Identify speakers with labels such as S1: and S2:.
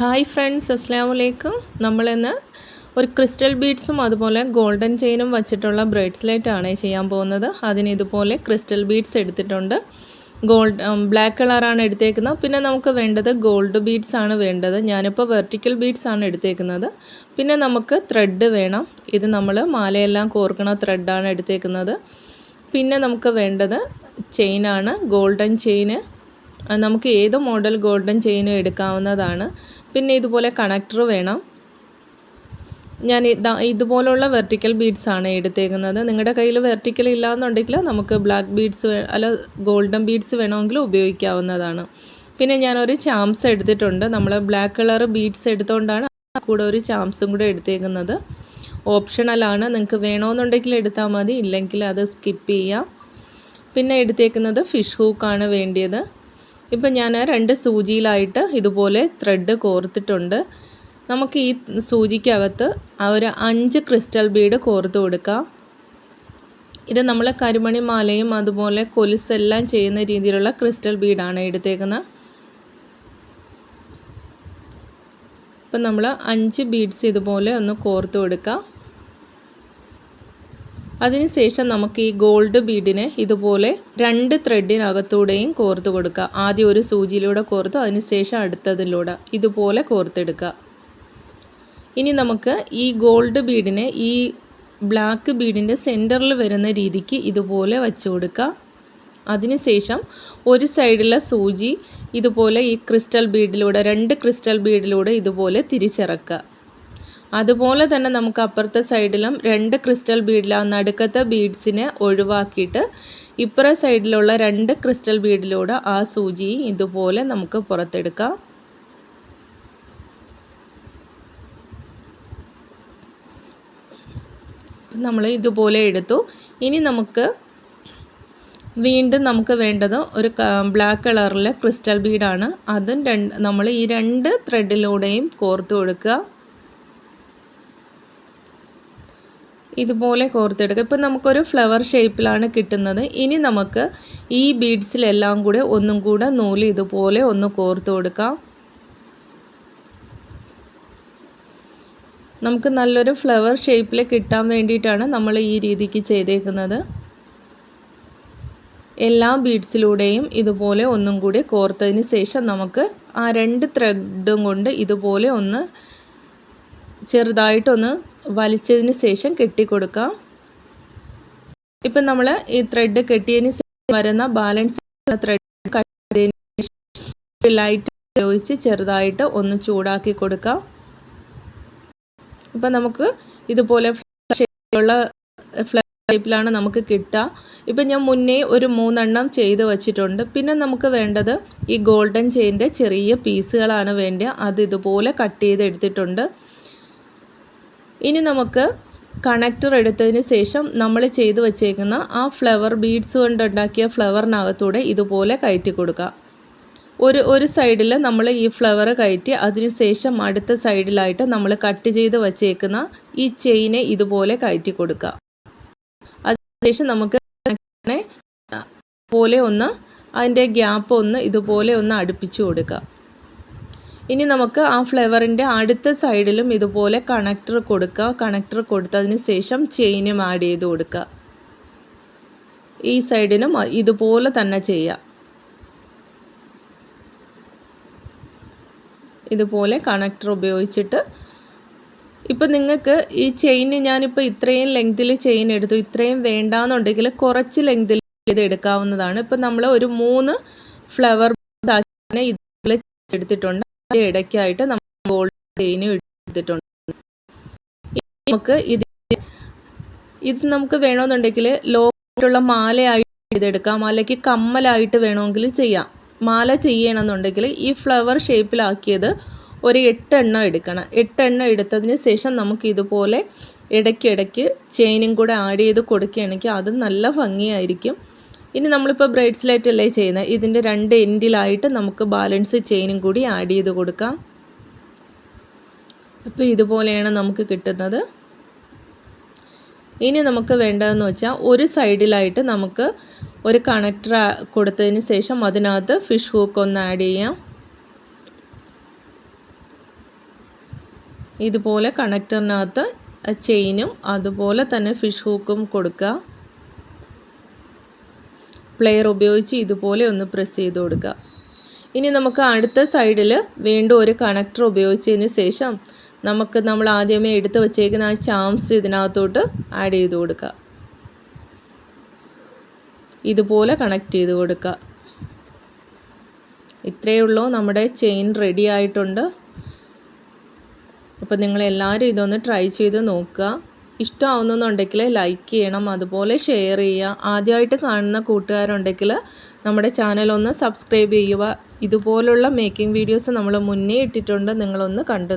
S1: Hi friends അസ്സാം വലൈക്കും നമ്മളിന്ന് ഒരു ക്രിസ്റ്റൽ ബീഡ്സും അതുപോലെ ഗോൾഡൻ ചെയിനും വച്ചിട്ടുള്ള ബ്രേഡ്സ്ലെറ്റ് ആണ് ചെയ്യാൻ പോകുന്നത്. അതിന് ഇതുപോലെ ക്രിസ്റ്റൽ ബീഡ്സ് എടുത്തിട്ടുണ്ട്. ഗോൾഡ് ബ്ലാക്ക് കളറാണ് എടുത്തേക്കുന്നത്. പിന്നെ നമുക്ക് വേണ്ടത് ഗോൾഡ് ബീഡ്സ് ആണ് വേണ്ടത്. ഞാനിപ്പോൾ വെർട്ടിക്കൽ ബീഡ്സ് ആണ് എടുത്തേക്കുന്നത്. പിന്നെ നമുക്ക് ത്രെഡ് വേണം. ഇത് നമ്മൾ മാലയെല്ലാം കോർക്കണ ത്രെഡാണ് എടുത്തേക്കുന്നത്. പിന്നെ നമുക്ക് വേണ്ടത് ചെയിനാണ് ഗോൾഡൻ ചെയിന്. നമുക്ക് ഏത് മോഡൽ ഗോൾഡൻ ചെയിനും എടുക്കാവുന്നതാണ്. പിന്നെ ഇതുപോലെ കണക്ടർ വേണം. ഞാൻ ഇതാ ഇതുപോലുള്ള വെർട്ടിക്കൽ ബീഡ്സ് ആണ് എടുത്തേക്കുന്നത്. നിങ്ങളുടെ കയ്യിൽ വെർട്ടിക്കൽ ഇല്ലാന്നുണ്ടെങ്കിൽ നമുക്ക് ബ്ലാക്ക് ബീഡ്സ് അല്ല ഗോൾഡൻ ബീഡ്സ് വേണമെങ്കിൽ ഉപയോഗിക്കാവുന്നതാണ്. പിന്നെ ഞാനൊരു ചാംസ് എടുത്തിട്ടുണ്ട്. നമ്മൾ ബ്ലാക്ക് കളർ ബീഡ്സ് എടുത്തുകൊണ്ടാണ് കൂടെ ഒരു ചാംസും കൂടെ എടുത്തേക്കുന്നത്. ഓപ്ഷണലാണ് നിങ്ങൾക്ക് വേണമെന്നുണ്ടെങ്കിൽ എടുത്താൽ മതി. ഇല്ലെങ്കിൽ അത് സ്കിപ്പ് ചെയ്യാം. പിന്നെ എടുത്തേക്കുന്നത് ഫിഷ് ഹൂക്കാണ് വേണ്ടിയത്. ഇപ്പം ഞാൻ രണ്ട് സൂചിയിലായിട്ട് ഇതുപോലെ ത്രെഡ് കോർത്തിട്ടുണ്ട്. നമുക്ക് ഈ സൂചിക്കകത്ത് ഒരു അഞ്ച് ക്രിസ്റ്റൽ ബീഡ് കോർത്ത് കൊടുക്കാം. ഇത് നമ്മൾ കരുമണി മാലയും അതുപോലെ കൊലുസെല്ലാം ചെയ്യുന്ന രീതിയിലുള്ള ക്രിസ്റ്റൽ ബീഡാണ് എടുത്തേക്കുന്നത്. ഇപ്പം നമ്മൾ അഞ്ച് ബീഡ്സ് ഇതുപോലെ ഒന്ന് കോർത്ത് കൊടുക്കാം. അതിനുശേഷം നമുക്ക് ഈ ഗോൾഡ് ബീഡിനെ ഇതുപോലെ രണ്ട് ത്രെഡിനകത്തൂടെയും കോർത്ത് കൊടുക്കുക. ആദ്യം ഒരു സൂചിയിലൂടെ കോർത്ത് അതിനുശേഷം അടുത്തതിലൂടെ ഇതുപോലെ കോർത്തെടുക്കുക. ഇനി നമുക്ക് ഈ ഗോൾഡ് ബീഡിനെ ഈ ബ്ലാക്ക് ബീഡിന്റെ സെന്ററിൽ വരുന്ന രീതിക്ക് ഇതുപോലെ വച്ചു കൊടുക്കുക. അതിനുശേഷം ഒരു സൈഡിലെ സൂചി ഇതുപോലെ ഈ ക്രിസ്റ്റൽ ബീഡിലൂടെ രണ്ട് ക്രിസ്റ്റൽ ബീഡിലൂടെ ഇതുപോലെ തിരിച്ചിറക്കുക. അതുപോലെ തന്നെ നമുക്ക് അപ്പുറത്തെ സൈഡിലും രണ്ട് ക്രിസ്റ്റൽ ബീഡിൽ ആ നടുക്കത്തെ ബീഡ്സിനെ ഒഴിവാക്കിയിട്ട് ഇപ്പുറ സൈഡിലുള്ള രണ്ട് ക്രിസ്റ്റൽ ബീഡിലൂടെ ആ സൂചി ഇതുപോലെ നമുക്ക് പുറത്തെടുക്കാം. നമ്മൾ ഇതുപോലെ എടുത്തു. ഇനി നമുക്ക് വീണ്ടും നമുക്ക് വേണ്ടത് ഒരു ബ്ലാക്ക് കളറിലെ ക്രിസ്റ്റൽ ബീഡാണ്. അതും രണ്ട് നമ്മൾ ഈ രണ്ട് ത്രെഡിലൂടെയും കോർത്ത് കൊടുക്കുക. ഇതുപോലെ കോർത്തെടുക്കുക. ഇപ്പം നമുക്കൊരു ഫ്ലവർ ഷേപ്പിലാണ് കിട്ടുന്നത്. ഇനി നമുക്ക് ഈ ബീഡ്സിലെല്ലാം കൂടെ ഒന്നും കൂടെ നൂൽ ഇതുപോലെ ഒന്ന് കോർത്ത് കൊടുക്കാം. നമുക്ക് നല്ലൊരു ഫ്ലവർ ഷേപ്പിൽ കിട്ടാൻ വേണ്ടിയിട്ടാണ് നമ്മൾ ഈ രീതിക്ക് ചെയ്തേക്കുന്നത്. എല്ലാ ബീഡ്സിലൂടെയും ഇതുപോലെ ഒന്നും കൂടി കോർത്തതിന് ശേഷം നമുക്ക് ആ രണ്ട് ത്രെഡും കൊണ്ട് ഇതുപോലെ ഒന്ന് ചെറുതായിട്ടൊന്ന് വലിച്ചതിന് ശേഷം കെട്ടിക്കൊടുക്കാം. ഇപ്പം നമ്മൾ ഈ ത്രെഡ് കെട്ടിയതിന് ശേഷം വരുന്ന ബാലൻസ് ത്രെഡ് ലൈറ്റ് ഉപയോഗിച്ച് ചെറുതായിട്ട് ഒന്ന് ചൂടാക്കി കൊടുക്കാം. ഇപ്പം നമുക്ക് ഇതുപോലെ ഉള്ള ഫ്ലവർ ടൈപ്പിലാണ് നമുക്ക് കിട്ടുക. ഇപ്പം ഞാൻ മുന്നേ ഒരു മൂന്നെണ്ണം ചെയ്ത് വച്ചിട്ടുണ്ട്. പിന്നെ നമുക്ക് വേണ്ടത് ഈ ഗോൾഡൻ ചെയിന്റെ ചെറിയ പീസുകളാണ് വേണ്ടത്. അത് ഇതുപോലെ കട്ട് ചെയ്ത് എടുത്തിട്ടുണ്ട് ഇനി നമുക്ക് കണക്ടർ എടുത്തതിന് ശേഷം നമ്മൾ ചെയ്ത് വച്ചേക്കുന്ന ആ ഫ്ലവർ ബീഡ്സ് കൊണ്ടുണ്ടാക്കിയ ഫ്ലവറിനകത്തൂടെ ഇതുപോലെ കയറ്റി കൊടുക്കുക. ഒരു ഒരു സൈഡിൽ നമ്മൾ ഈ ഫ്ലവർ കയറ്റി അതിനുശേഷം അടുത്ത സൈഡിലായിട്ട് നമ്മൾ കട്ട് ചെയ്ത് വച്ചേക്കുന്ന ഈ ചെയിനെ ഇതുപോലെ കയറ്റി കൊടുക്കുക. അതിനുശേഷം നമുക്ക് പോലെ ഒന്ന് അതിന്റെ ഗ്യാപ്പ് ഒന്ന് ഇതുപോലെ ഒന്ന് അടുപ്പിച്ച് കൊടുക്കുക. ഇനി നമുക്ക് ആ ഫ്ലവറിന്റെ അടുത്ത സൈഡിലും ഇതുപോലെ കണക്ടർ കൊടുക്കുക. കണക്ടർ കൊടുത്തതിന് ശേഷം ചെയിനും ആഡ് ചെയ്ത് കൊടുക്കുക. ഈ സൈഡിനും ഇതുപോലെ തന്നെ ചെയ്യുക. ഇതുപോലെ കണക്ടർ ഉപയോഗിച്ചിട്ട് ഇപ്പം നിങ്ങൾക്ക് ഈ ചെയിൻ ഞാനിപ്പോൾ ഇത്രയും ലെങ്തിൽ ചെയിൻ എടുത്തു. ഇത്രയും വേണ്ടാന്നുണ്ടെങ്കിൽ കുറച്ച് ലെങ്തിൽ ഇത് എടുക്കാവുന്നതാണ്. ഇപ്പം നമ്മൾ ഒരു മൂന്ന് ഫ്ലവർ ഇതുപോലെ എടുത്തിട്ടുണ്ട് ഇടയ്ക്കായിട്ട് നമ്മൾ ഗോൾഡ് ചെയിനും എടുത്തിട്ടുണ്ട്. നമുക്ക് ഇത് ഇത് നമുക്ക് വേണമെന്നുണ്ടെങ്കിൽ ലോട്ടുള്ള മാലയായിട്ട് ചെയ്തെടുക്കാം അല്ലെങ്കിൽ കമ്മലായിട്ട് വേണമെങ്കിൽ ചെയ്യാം. മാല ചെയ്യണമെന്നുണ്ടെങ്കിൽ ഈ ഫ്ലവർ ഷേപ്പിലാക്കിയത് ഒരു എട്ടെണ്ണം എടുക്കണം. എട്ടെണ്ണം എടുത്തതിന് ശേഷം നമുക്ക് ഇതുപോലെ ഇടയ്ക്കിടയ്ക്ക് ചെയിനും കൂടെ ആഡ് ചെയ്ത് കൊടുക്കുകയാണെങ്കിൽ അത് നല്ല ഭംഗിയായിരിക്കും. ഇനി നമ്മളിപ്പോൾ ബ്രൈഡ്സ്ലൈറ്റ് അല്ലേ ചെയ്യുന്നത്? ഇതിന്റെ രണ്ട് എൻഡിലായിട്ട് നമുക്ക് ബാലൻസ് ചെയിനും കൂടി ആഡ് ചെയ്ത് കൊടുക്കാം. അപ്പോൾ ഇതുപോലെയാണ് നമുക്ക് കിട്ടുന്നത്. ഇനി നമുക്ക് വേണ്ടതെന്ന് വെച്ചാൽ ഒരു സൈഡിലായിട്ട് നമുക്ക് ഒരു കണക്ടർ കൊടുത്തതിന് ശേഷം അതിനകത്ത് ഫിഷ് ഹൂക്ക് ഒന്ന് ആഡ് ചെയ്യാം. ഇതുപോലെ കണക്ടറിനകത്ത് ചെയിനും അതുപോലെ തന്നെ ഫിഷ് ഹൂക്കും കൊടുക്കുക പ്ലെയർ ഉപയോഗിച്ച് ഇതുപോലെ ഒന്ന് പ്രസ് ചെയ്ത് കൊടുക്കുക. ഇനി നമുക്ക് അടുത്ത സൈഡിൽ വീണ്ടും ഒരു കണക്ടർ ഉപയോഗിച്ചതിന് ശേഷം നമുക്ക് നമ്മൾ ആദ്യമേ എടുത്ത് വച്ചേക്കുന്ന ആ ചാംസ് ഇതിനകത്തോട്ട് ആഡ് ചെയ്ത് കൊടുക്കുക. ഇതുപോലെ കണക്ട് ചെയ്ത് കൊടുക്കുക. ഇത്രയേ ഉള്ളൂ. നമ്മുടെ ചെയിൻ റെഡി ആയിട്ടുണ്ട്. അപ്പോൾ നിങ്ങളെല്ലാവരും ഇതൊന്ന് ട്രൈ ചെയ്ത് നോക്കുക. ഇഷ്ടമാവുന്നുണ്ടെങ്കിൽ ലൈക്ക് ചെയ്യണം അതുപോലെ ഷെയർ ചെയ്യുക. ആദ്യമായിട്ട് കാണുന്ന കൂട്ടുകാരുണ്ടെങ്കിൽ നമ്മുടെ ചാനൽ ഒന്ന് സബ്സ്ക്രൈബ് ചെയ്യുക. ഇതുപോലുള്ള മേക്കിംഗ് വീഡിയോസ് നമ്മൾ മുന്നേ ഇട്ടിട്ടുണ്ട്. നിങ്ങളൊന്ന് കണ്ടു